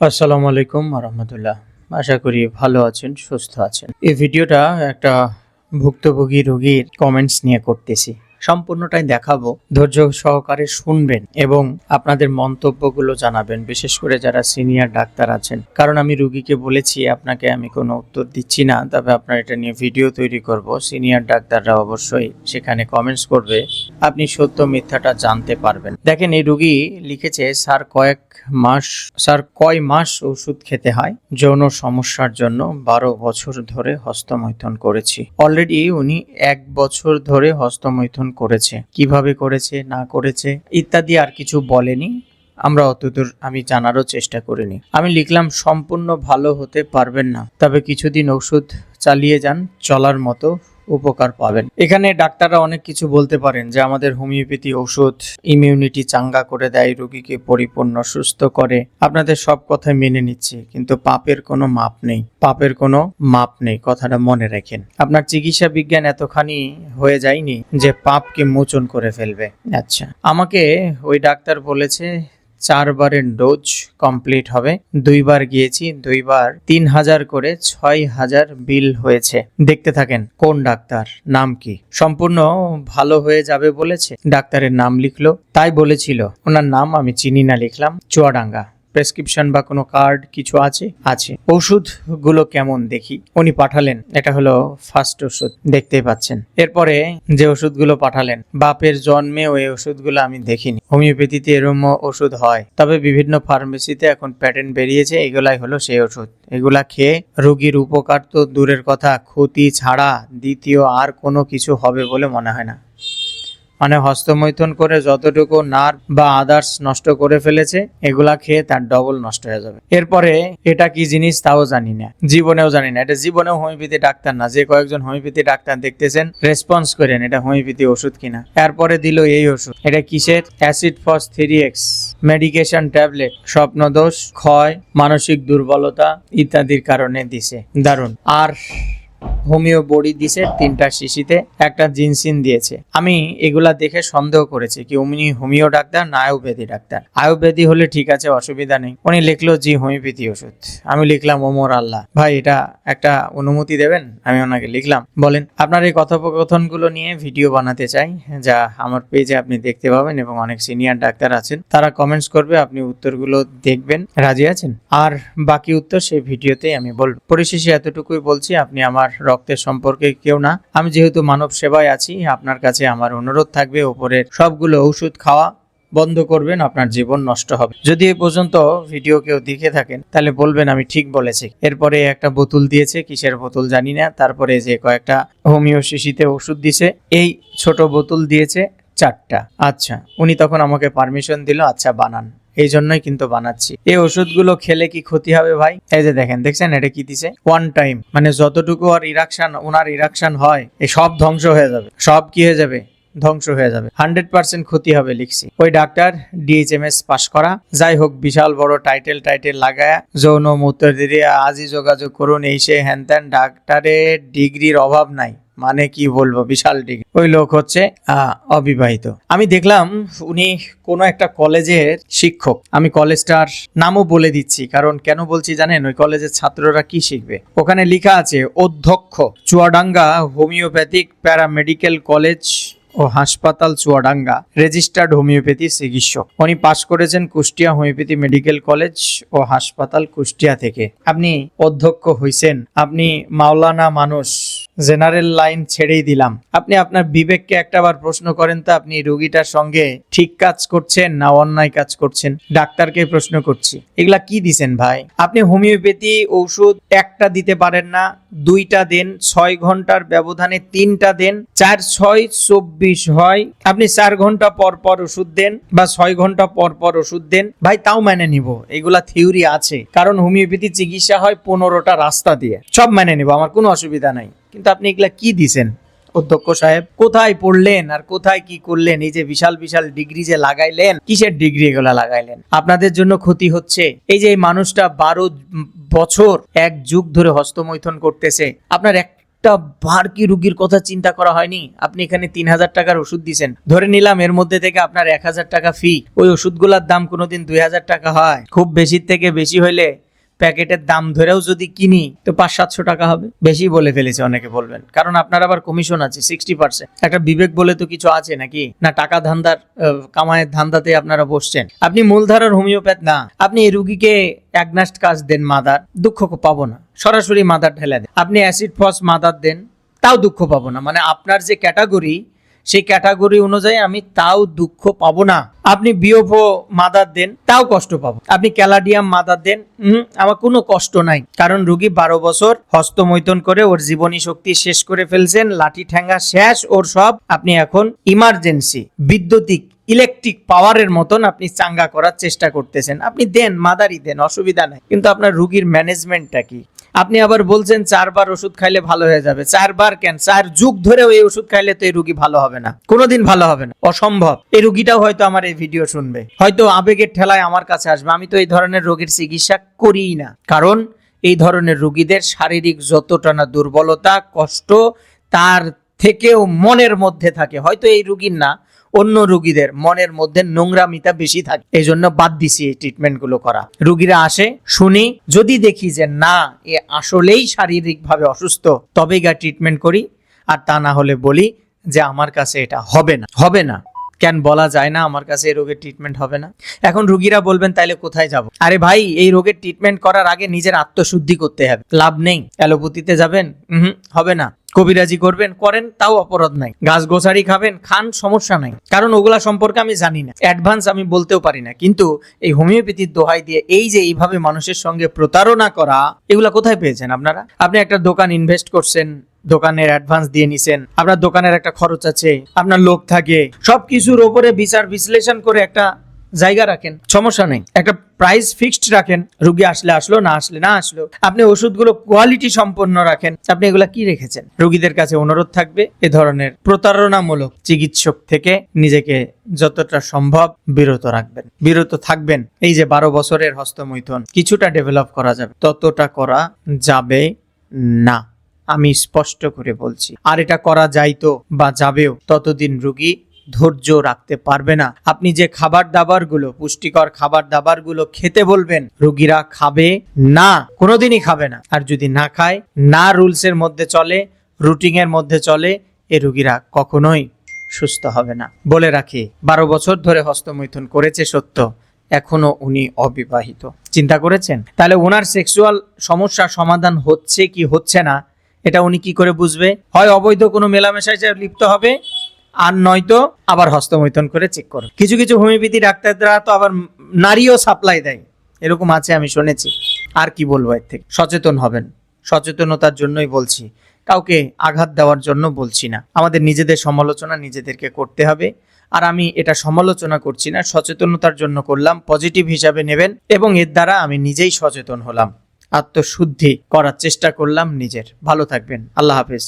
আসসালামু আলাইকুম রহমতুল্লাহ আশা করি ভালো আছেন, সুস্থ আছেন। এই ভিডিওটা একটা ভুক্তভোগী রোগীর কমেন্টস নিয়ে করতেছি। সম্পূর্ণটাই দেখাবো। ধৈর্য সহকারে শুনবেন এবং আপনাদের মন্তব্যগুলো জানাবেন, বিশেষ করে যারা সিনিয়র ডাক্তার আছেন। কারণ আমি রুগীকে বলেছি, আপনাকে আমি কোনো উত্তর দিচ্ছি না, তবে আপনার এটা নিয়ে ভিডিও তৈরি করব। সিনিয়র ডাক্তাররা অবশ্যই সেখানে কমেন্টস করবে। আপনি সত্য মিথ্যাটা জানতে পারবেন। দেখেন, এই রুগী লিখেছে, স্যার, কয়েক মাস, স্যার, কয় মাস ওষুধ খেতে হয়? যৌন সমস্যার জন্য বারো বছর ধরে হস্তমৈথন করেছি। অলরেডি উনি এক বছর ধরে হস্তমৈথুন করেছে, কীভাবে করেছে, না করেছে, ইত্যাদি আর কিছু বলেনি। আমরা অতদূর আমি জানারও চেষ্টা করিনি। আমি লিখলাম, সম্পূর্ণ ভালো হতে পারবেন না। তবে কিছুদিন ওষুধ চালিয়ে যান, চলার মতো উপকার পাবেন। এখানে ডাক্তাররা অনেক কিছু বলতে পারেন যে আমাদের হোমিওপ্যাথি ওষুধ ইমিউনিটি চাঙ্গা করে দেয়, রোগীকে পরিপূর্ণ, সুস্থ করে। আপনাদের সব কথা মেনে নিচ্ছে, কিন্তু পাপের কোনো মাপ নেই। পাপের কোনো মাপ নেই, কথাটা মনে রাখেন। আপনার চিকিৎসা বিজ্ঞান এতখানি হয়ে যায়নি যে পাপকে মোচন করে ফেলবে। আচ্ছা আমাকে ওই ডাক্তার বলেছে চারবারের ডোজ কমপ্লিট হবে। দুইবার গিয়েছি, দুইবার তিন হাজার করে ছয় হাজার বিল হয়েছে। দেখতে থাকেন, কোন ডাক্তার, নাম কি? সম্পূর্ণ ভালো হয়ে যাবে বলেছে। ডাক্তারের নাম লিখলো, তাই বলেছিল। ওনার নাম আমি চিনি না, লিখলাম চুয়াডাঙ্গা। প্রেসক্রিপশন বা কোনো কার্ড কিছু আছে? আছে। ওষুধগুলো কেমন দেখি? উনি পাঠালেন। এটা হলো ফার্স্ট ওষুধ। দেখতেই পাচ্ছেন। এরপরে যে ওষুধগুলো পাঠালেন, বাপের জন্মে ওই ওষুধগুলো আমি দেখিনি। হোমিওপ্যাথিতে এরম ওষুধ হয়। তবে বিভিন্ন ফার্মেসিতে এখন প্যাটার্ন বেরিয়েছে, এগুলাই হলো সেই ওষুধ। এগুলা খেয়ে রোগীর উপকার তো দূরের কথা, ক্ষতি ছাড়া দ্বিতীয় আর কোনো কিছু হবে বলে মনে হয় না। মানে হস্তমৈথুন করে যতটুকু নার্ভ বা আদার্স নষ্ট করে ফেলেছে, এগুলা খেয়ে তার ডবল নষ্ট হয়ে যাবে। এরপরে এটা কি জিনিস তাও জানি না, জীবনেও জানি না। এটা জীবনেও হোমিওপ্যাথি ডাক্তার না, যে কয়েকজন হোমিওপ্যাথি ডাক্তার দেখতেছেন, রেসপন্স করেন এটা হোমিওপ্যাথি ওষুধ কিনা। এরপরে দিল এই ওষুধ, এটা কিসের? Acid phos three X medication tablet, স্বপ্নদোষ, ক্ষয়, মানসিক দুর্বলতা ইত্যাদির কারণে দিছে। দারুণ। আর হোমিও বড়ি দিছে তিনটা শিশিতে, একটা জিনসিন দিয়েছে। আমি এগুলা দেখে সন্দেহ করেছি কি উনি হোমিও ডাক্তার না আয়ুর্বেদি ডাক্তার। আয়ুর্বেদি হলে ঠিক আছে, অসুবিধা নেই। উনি লিখলো, জি, হোমিওপ্যাথি ওষুধ। আমি লিখলাম, ওমর আল্লাহ। ভাই, এটা একটা অনুমতি দেবেন? আমি ওনাকে লিখলাম, বলেন, আপনার এই কথোপকথনগুলো নিয়ে ভিডিও বানাতে চাই, যা আমার পেজে আপনি দেখতে পাবেন এবং অনেক সিনিয়র ডাক্তার আছেন। তারা কমেন্টস করবে, আপনি উত্তরগুলো দেখবেন। রাজি আছেন? আর বাকি উত্তর সেই ভিডিওতেই আমি বলব। পরিশেষে এতটুকুই বলছি, আপনি আমার রক্তের সম্পর্কে কেউ না। আমি যেহেতু মানব সেবায় আছি, আপনার কাছে আমার অনুরোধ থাকবে উপরের সবগুলো ওষুধ খাওয়া বন্ধ করবেন, আপনার জীবন নষ্ট হবে। যদি এ পর্যন্ত ভিডিও কেউ দেখে থাকেন, তাহলে বলবেন আমি ঠিক বলেছি। এরপরে একটা বোতল দিয়েছে, কিসের বোতল জানি না। তারপরে যে কয়েকটা হোমিও শিশিতে ওষুধ দিছে, এই ছোট বোতল দিয়েছে চারটা। আচ্ছা উনি তখন আমাকে পারমিশন দিল আচ্ছা বানান। এই জন্যই কিন্তু বানাচ্ছি। এই ওষুধগুলো খেলে কি ক্ষতি হবে ভাই? এই যে দেখেন, দেখছেন এটা কি দিছে? ওয়ান টাইম মানে যতটুকু আর ইরাকশন ওনার ইরাকশন হয়, এই সব ধ্বংস হয়ে যাবে। সব কি হয়ে যাবে? ধ্বংস হয়ে যাবে। হান্ড্রেড পার্সেন্ট ক্ষতি হবে লিখছি। ওই ডাক্তার ডিএইচএমএস পাস করা। যাই হোক, বিশাল বড় টাইটেল টাইটেল লাগায় যৌন মূত্র আজই যোগাযোগ করুন। এই সে হ্যান ত্যান ডাক্তারের ডিগ্রির অভাব নাই। মানে কি বলব, বিশাল ডিগ্রি। ওই লোক হচ্ছে অবিবাহিত। আমি দেখলাম উনি কোনো একটা কলেজের শিক্ষক। আমি কলেজটার নামও বলে দিচ্ছি, কারণ কেন বলছি জানেন? ওই কলেজের ছাত্ররা কি শিখবে? ওখানে লেখা আছে, অধ্যক্ষ, চুয়াডাঙ্গা হোমিওপ্যাথিক প্যারামেডিক্যাল কলেজ ও হাসপাতাল চুয়াডাঙ্গা রেজিস্টার্ড হোমিওপ্যাথি চিকিৎসক। উনি পাশ করেছেন কুষ্টিয়া হোমিওপ্যাথি মেডিকেল কলেজ ও হাসপাতাল কুষ্টিয়া থেকে। আপনি অধ্যক্ষ হইছেন। আপনি মাওলানা মানুষ। জেনারেল লাইন ছেড়েই দিলাম। আপনি আপনার বিবেককে একটাবার প্রশ্ন করেন তো আপনি রোগীটার সঙ্গে ঠিক কাজ করছেন না অন্যায় কাজ করছেন? ডাক্তারকে প্রশ্ন করছি। এগুলা কি দিছেন ভাই? আপনি হোমিওপ্যাথি ঔষধ একটা দিতে পারেন না, দুইটা দেন, ছয় ঘণ্টার ব্যবধানে তিনটা দেন, চার ছয় চব্বিশ হয়, আপনি চার ঘণ্টা পর পর ওষুধ দেন বা ছয় ঘণ্টা পর পর ওষুধ দেন। ভাই, তাও মেনে নিব। এগুলা থিওরি আছে। কারণ হোমিওপ্যাথি চিকিৎসা হয় পনেরোটা রাস্তা দিয়ে। সব মেনে নিব, আমার কোনো অসুবিধা নাই। কিন্তু আপনি এগুলা কি দিছেন? অধ্যক্ষ সাহেব, কোথায় পড়লেন আর কোথায় কি করলেন? এই যে বিশাল বিশাল ডিগ্রি যে লাগাইলেন, কিসের ডিগ্রি এগুলা লাগাইলেন? আপনাদের জন্য ক্ষতি হচ্ছে। এই যে মানুষটা বারো বছর এক যুগ ধরে হস্তমৈথন করতেছে। আপনার এক একটা বার কি রুগীর কথা চিন্তা করা হয়নি? আপনি এখানে তিন হাজার টাকার ওষুধ দিছেন। ধরে নিলাম এর মধ্যে থেকে আপনার এক হাজার টাকা ফি ওই ওষুধগুলোর দাম কোনোদিন দুই হাজার টাকা হয়। খুব বেশির থেকে বেশি হইলে প্যাকেটের দাম ধরেও যদি কিনি, তো পাঁচ, সাতশো টাকা হবে। বেশি বলে ফেলেছে অনেকে বলবেন। কারণ আপনার আবার কমিশন আছে সিক্সটি পার্সেন্ট একটা বিবেক বলে তো কিছু আছে নাকি? না, টাকা ধান্দার কামায়ের ধান্দাতে আপনারা বসছেন। আপনি মূলধারার হোমিওপ্যাথ না, আপনি এই রুগীকে অ্যাগনাস্ট কাজ দেন মাদার, দুঃখ পাবো না। সরাসরি মাদার ঢেলে দেন। আপনি অ্যাসিড ফস মাদার দেন, তাও দুঃখ পাবো না। মানে আপনার যে ক্যাটাগরি সেই ক্যাটাগরি অনুযায়ী আমি তাও দুঃখ পাবো না। আপনি বিওফো মাদার দেন, তাও কষ্ট পাবো। আপনি ক্যালাডিয়াম মাদার দেন আমার কোনো কষ্ট নাই। কারণ রুগী বারো বছর হস্তমৈথন করে ওর জীবনী শক্তি শেষ করে ফেলছেন, লাঠি ঠ্যাঙ্গা শেষ, ওর সব আপনি এখন ইমার্জেন্সি বিদ্যুতিক ইলেকট্রিক পাওয়ারের মতন আপনি চাঙ্গা করার চেষ্টা করতেছেন। আপনি দেন মাদারি দেন, অসুবিধা নাই। কিন্তু আপনার রুগীর ম্যানেজমেন্টটা কি? আপনি আবার বলছেন চারবার ওষুধ খাইলে ভালো হয়ে যাবে। চারবার কেন? চার যুগ ধরেও এই ওষুধ খাইলে তো এই রুগী ভালো হবে না। কোনোদিন ভালো হবে না। অসম্ভব। এই রুগীটাও হয়তো আমার এই ভিডিও শুনবে। হয়তো আবেগের ঠেলায় আমার কাছে আসবে। আমি তো এই ধরনের রোগের চিকিৎসা করিই না। কারণ এই ধরনের রুগীদের শারীরিক যতটা না দুর্বলতা, কষ্ট, তার থেকেও মনের মধ্যে থাকে। হয়তো এই রুগীর না। অন্য রুগীদের মনের মধ্যে নোংরামিতা বেশি থাকে। এই জন্য বাদ দিছি এই ট্রিটমেন্টগুলো করা। রুগীরা আসে, শুনি, যদি দেখি যে না, এ আসলেই শারীরিকভাবে অসুস্থ, তবেই গা ট্রিটমেন্ট করি। আর তা না হলে বলি যে আমার কাছে এটা হবে না। হবে না। কেন বলা যায় না আমার কাছে এই রোগের ট্রিটমেন্ট হবে না? এখন রুগীরা বলবেন, তাইলে কোথায় যাব? আরে ভাই, এই রোগের ট্রিটমেন্ট করার আগে নিজের আত্মশুদ্ধি করতে হবে। লাভ নেই। অ্যালোপ্যাথিতে যাবেন হুম হবে না। কবিরাজি করবেন, করেন, তাও অপরাধ নাই। গাছ গোছারি খাবেন, খান, সমস্যা নাই। কারণ ওগুলা সম্পর্কে আমি জানি না। অ্যাডভান্স আমি বলতেও পারি না। কিন্তু এই হোমিওপ্যাথির দোহাই দিয়ে এই যে এইভাবে মানুষের সঙ্গে প্রতারণা করা, এগুলা কোথায় পেয়েছেন আপনারা? আপনি একটা দোকান ইনভেস্ট করছেন, দোকানের অ্যাডভান্স দিয়ে নিছেন, আপনার দোকানের একটা খরচ আছে, আপনার লোক থাকে, সবকিছুর ওপরে বিচার বিশ্লেষণ করে একটা জায়গা রাখেন। সমস্যা নেই। একটা প্রাইস ফিক্সড রাখেন, রুগী আসলে আসলো, না আসলে না আসলো। আপনি ওষুধগুলো কোয়ালিটি সম্পন্ন রাখেন। আপনি এগুলা কি রেখেছেন? রুগীদের কাছে অনুরোধ থাকবে এ ধরনের প্রতারণামূলক চিকিৎসক থেকে নিজেকে যতটা সম্ভব বিরত রাখবেন। বিরত থাকবেন। এই যে বারো বছরের হস্তমৈথুন, কিছুটা ডেভেলপ করা যাবে, ততটা করা যাবে না। আমি স্পষ্ট করে বলছি। আর এটা করা যাইতো বা যাবেও, ততদিন রুগী ধৈর্য রাখতে পারবে না। আপনি যে খাবার দাবারগুলো পুষ্টিকর খাবার দাবারগুলো খেতে বলবেন, রুগীরা খাবে না, কোনোদিনই খাবে না। আর যদি না খায়, না রুলস এর মধ্যে চলে রুটিং এর মধ্যে চলে, এ রুগীরা কখনোই সুস্থ হবে না। বলে রাখি, বারো বছর ধরে হস্তমৈথুন করেছে সত্য, এখনও উনি অবিবাহিত। চিন্তা করেছেন? তাহলে ওনার সেক্সুয়াল সমস্যা সমাধান হচ্ছে কি হচ্ছে না, এটা উনি কি করে বুঝবে? হয় অবৈধ কোনো মেলামেশায় লিপ্ত হবে আর নয়তো আবার হস্তমৈথুন করে চেক করো। কিছু কিছু হোমিওপ্যাথি ডাক্তাররা তো আবার নারীও সাপ্লাই দেয়। এরকম আছে আমি শুনেছি। আর কি বলব এর থেকে? সচেতন হবেন। সচেতনতার জন্যই বলছি। কাউকে আঘাত দেওয়ার জন্য বলছি না। আমাদের নিজেদের সমালোচনা নিজেদেরকে করতে হবে। আর আমি এটা সমালোচনা করছি না, সচেতনতার জন্য করলাম পজিটিভ হিসাবে নেবেন এবং এর দ্বারা আমি নিজেই সচেতন হলাম। আত্মশুদ্ধি করার চেষ্টা করলাম নিজের। ভালো থাকবেন। আল্লাহ হাফেজ।